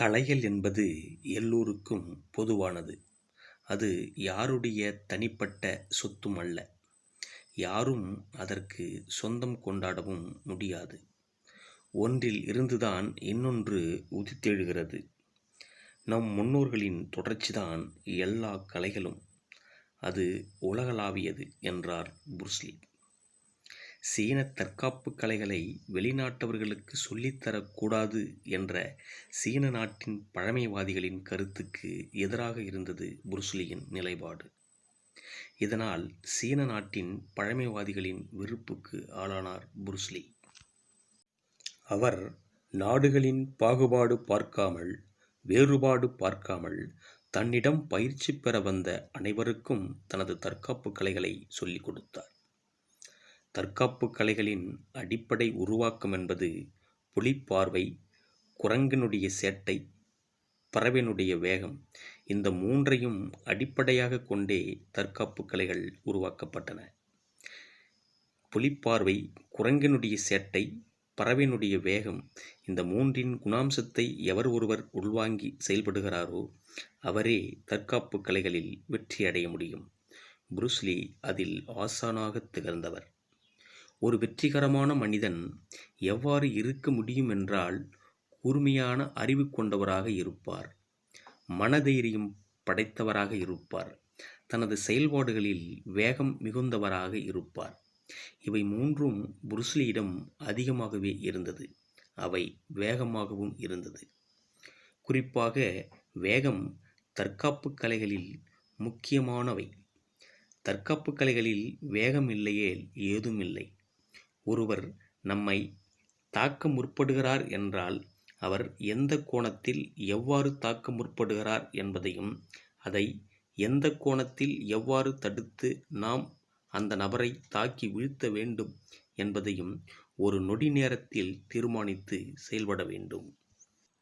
கலைகள் என்பது எல்லோருக்கும் பொதுவானது. அது யாருடைய தனிப்பட்ட சொத்தும் அல்ல. யாரும் அதற்கு சொந்தம் கொண்டாடவும் முடியாது. ஒன்றில் இருந்துதான் இன்னொன்று உதித்தெழுகிறது. நம் முன்னோர்களின் தொடர்ச்சிதான் எல்லா கலைகளும் அது உலகளாவியது என்றார் புருஸ்லி. சீன தற்காப்பு கலைகளை வெளிநாட்டவர்களுக்கு சொல்லித்தரக்கூடாது என்ற சீன நாட்டின் பழமைவாதிகளின் கருத்துக்கு எதிராக இருந்தது புருஸ்லியின் நிலைப்பாடு. இதனால் சீன நாட்டின் பழமைவாதிகளின் வெறுப்புக்கு ஆளானார் புருஸ்லி அவர் நாடுகளின் பாகுபாடு பார்க்காமல் வேறுபாடு பார்க்காமல் தன்னிடம் பயிற்சி பெற வந்த அனைவருக்கும் தனது தற்காப்பு கலைகளை சொல்லிக் கொடுத்தார். தற்காப்பு கலைகளின் அடிப்படை உருவாக்கம் என்பது புலிப்பார்வை குரங்கினுடைய சேட்டை பறவையினுடைய வேகம். இந்த மூன்றையும் அடிப்படையாக கொண்டே தற்காப்பு கலைகள் உருவாக்கப்பட்டன. புலிப்பார்வை குரங்கினுடைய சேட்டை பறவையினுடைய வேகம் இந்த மூன்றின் குணாம்சத்தை எவர் ஒருவர் உள்வாங்கி செயல்படுகிறாரோ அவரே தற்காப்பு கலைகளில் வெற்றி அடைய முடியும் புருஸ்லி அதில் ஆசானாக திகழ்ந்தவர். ஒரு வெற்றிகரமான மனிதன் எவ்வாறு இருக்க முடியும் என்றால் கூர்மையான அறிவு கொண்டவராக இருப்பார். மனதைரியம் படைத்தவராக இருப்பார். தனது செயல்பாடுகளில் வேகம் மிகுந்தவராக இருப்பார். இவை மூன்றும் புருஸ்லியிடம் அதிகமாகவே இருந்தது. அவை வேகமாகவும் இருந்தது. குறிப்பாக வேகம் தற்காப்பு கலைகளில் முக்கியமானவை. தற்காப்பு கலைகளில் வேகம் இல்லையே ஏதும் இல்லை ஒருவர் நம்மை தாக்க முற்படுகிறார் என்றால் அவர் எந்த கோணத்தில் எவ்வாறு தாக்க முற்படுகிறார் என்பதையும் அதை எந்த கோணத்தில் எவ்வாறு தடுத்து நாம் அந்த நபரை தாக்கி வீழ்த்த வேண்டும் என்பதையும் ஒரு நொடி நேரத்தில் தீர்மானித்து செயல்பட வேண்டும்.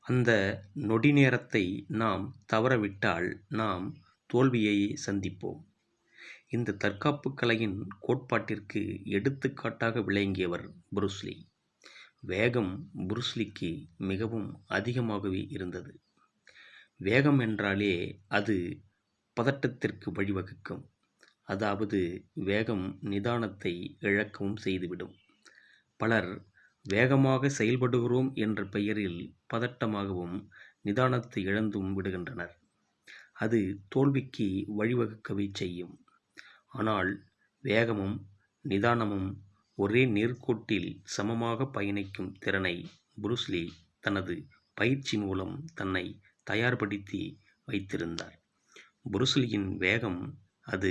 அந்த நொடி நேரத்தை நாம் தவறவிட்டால் நாம் தோல்வியை சந்திப்போம். இந்த தற்காப்பு கலையின் கோட்பாட்டிற்கு எடுத்துக்காட்டாக விளங்கியவர் புருஸ்லி வேகம் புருஸ்லிக்கு மிகவும் அதிகமாகவே இருந்தது. வேகம் என்றாலே அது பதட்டத்திற்கு வழிவகுக்கும். அதாவது வேகம் நிதானத்தை இழக்கவும் செய்துவிடும். பலர் வேகமாக செயல்படுகிறோம் என்ற பெயரில் பதட்டமாகவும் நிதானத்தை இழந்தும் விடுகின்றனர். அது தோல்விக்கு வழிவகுக்கவே செய்யும். ஆனால் வேகமும் நிதானமும் ஒரே நேர்கோட்டில் சமமாக பயணிக்கும் திறனை புருஸ்லி தனது பயிற்சி மூலம் தன்னை தயார்படுத்தி வைத்திருந்தார். புருஸ்லியின் வேகம் அது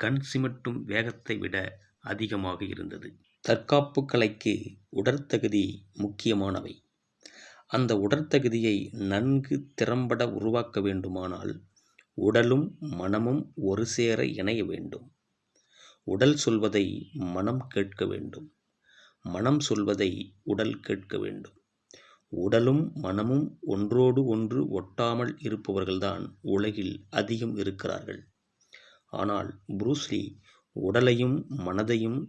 கண் சிமட்டும் வேகத்தை விட அதிகமாக இருந்தது. தற்காப்பு கலைக்கு உடற்தகுதி முக்கியமானவை. அந்த உடற்தகுதியை நன்கு திறம்பட உருவாக்க வேண்டுமானால் உடலும் மனமும் ஒரு சேர இணைய வேண்டும். உடல் சொல்வதை மனம் கேட்க வேண்டும். மனம் சொல்வதை உடல் கேட்க வேண்டும். உடலும் மனமும் ஒன்றோடு ஒன்று ஒட்டாமல் இருப்பவர்கள்தான் உலகில் அதிகம் இருக்கிறார்கள். ஆனால் புரூஸ்லி உடலையும் மனதையும்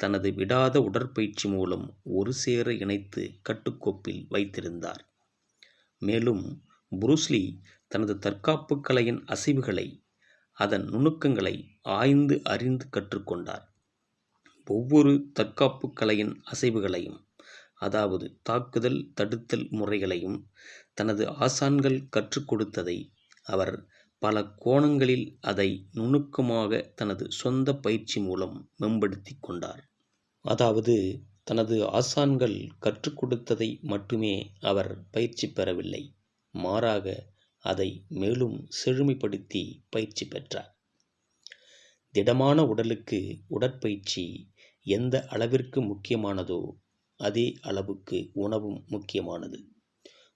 தனது விடாத உடற்பயிற்சி மூலம் ஒரு சேர இணைத்து கட்டுக்கோப்பில் வைத்திருந்தார். மேலும் புரூஸ்லி தனது தற்காப்பு கலையின் அசைவுகளை அதன் நுணுக்கங்களை ஆய்ந்து அறிந்து கற்றுக்கொண்டார். ஒவ்வொரு தற்காப்பு கலையின் அசைவுகளையும் அதாவது தாக்குதல் தடுத்தல் முறைகளையும் தனது ஆசான்கள் கற்றுக் கொடுத்ததை அவர் பல கோணங்களில் அதை நுணுக்கமாக தனது சொந்த பயிற்சி மூலம் மேம்படுத்தி கொண்டார். அதாவது தனது ஆசான்கள் கற்றுக் கொடுத்ததை மட்டுமே அவர் பயிற்சி பெறவில்லை. மாறாக அதை மேலும் செழுமைப்படுத்தி பயிற்சி பெற்றார். திடமான உடலுக்கு உடற்பயிற்சி எந்த அளவிற்கு முக்கியமானதோ அதே அளவுக்கு உணவும் முக்கியமானது.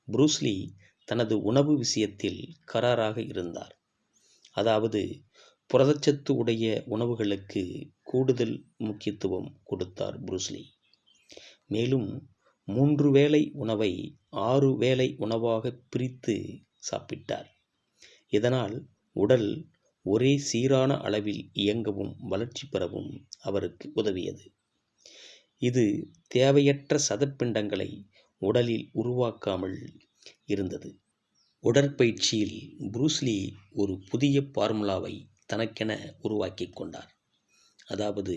புரூஸ்லி தனது உணவு விஷயத்தில் கராராக இருந்தார். அதாவது புரதச்சத்து உடைய உணவுகளுக்கு கூடுதல் முக்கியத்துவம் கொடுத்தார் புரூஸ்லி மேலும் மூன்று வேளை உணவை ஆறு வேளை உணவாக பிரித்து சாப்பிட்டார். இதனால் உடல் ஒரே சீரான அளவில் இயங்கவும் வளர்ச்சி பெறவும் அவருக்கு உதவியது. இது தேவையற்ற சதப்பிண்டங்களை உடலில் உருவாக்காமல் இருந்தது. உடற்பயிற்சியில் புரூஸ்லி ஒரு புதிய ஃபார்முலாவை தனக்கென உருவாக்கி கொண்டார். அதாவது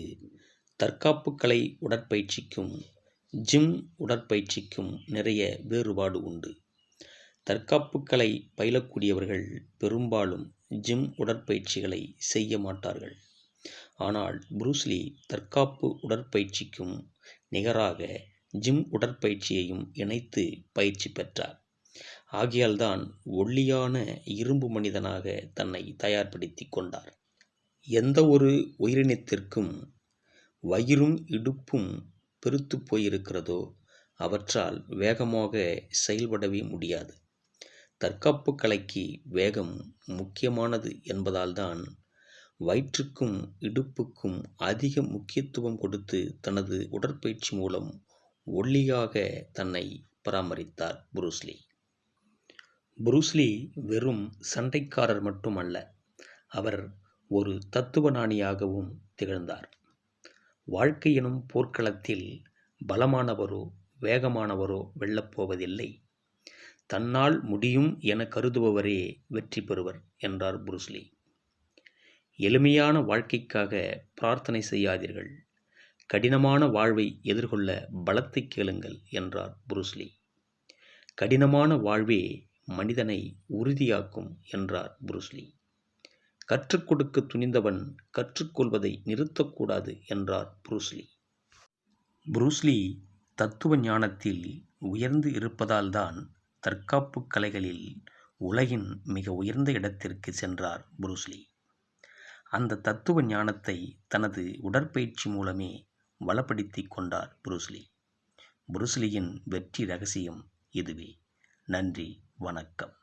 தற்காப்பு கலை உடற்பயிற்சிக்கும் ஜிம் உடற்பயிற்சிக்கும் நிறைய வேறுபாடு உண்டு. தற்காப்புக்கலை பயிலக்கூடியவர்கள் பெரும்பாலும் ஜிம் உடற்பயிற்சிகளை செய்ய மாட்டார்கள். ஆனால் புரூஸ்லி தற்காப்பு உடற்பயிற்சிக்கும் நிகராக ஜிம் உடற்பயிற்சியையும் இணைத்து பயிற்சி பெற்றார். ஆகையால்தான் ஒல்லியான இரும்பு மனிதனாக தன்னை தயார்படுத்தி கொண்டார். எந்த ஒரு உயிரினத்திற்கும் வயிறும் இடுப்பும் பெருத்து போயிருக்கிறதோ அவற்றால் வேகமாக செயல்படவே முடியாது. தற்காப்பு கலைக்கு வேகம் முக்கியமானது என்பதால்தான் வயிற்றுக்கும் இடுப்புக்கும் அதிக முக்கியத்துவம் கொடுத்து தனது உடற்பயிற்சி மூலம் ஒல்லியாக தன்னை பராமரித்தார் புரூஸ்லி புரூஸ்லி வெறும் சண்டைக்காரர் மட்டுமல்ல அவர் ஒரு தத்துவஞானியாகவும் திகழ்ந்தார். வாழ்க்கை எனும் போர்க்களத்தில் பலமானவரோ வேகமானவரோ வெல்லப்போவதில்லை தன்னால் முடியும் என கருதுபவரே வெற்றி பெறுவர் என்றார் புருஸ்லி எளிமையான வாழ்க்கைக்காக பிரார்த்தனை செய்யாதீர்கள். கடினமான வாழ்வை எதிர்கொள்ள பலத்தை கேளுங்கள் என்றார் புருஸ்லி கடினமான வாழ்வே மனிதனை உறுதியாக்கும் என்றார் புருஸ்லி கற்றுக் கொடுக்க துணிந்தவன் கற்றுக்கொள்வதை நிறுத்தக்கூடாது என்றார் புருஸ்லி புருஸ்லி தத்துவ ஞானத்தில் உயர்ந்து இருப்பதால்தான் தற்காப்பு கலைகளில் உலகின் மிக உயர்ந்த இடத்திற்கு சென்றார் புருஸ்லி அந்த தத்துவ ஞானத்தை தனது உடற்பயிற்சி மூலமே வளப்படுத்தி கொண்டார் புருஸ்லி புருஸ்லியின் வெற்றி ரகசியம் இதுவே. நன்றி வணக்கம்.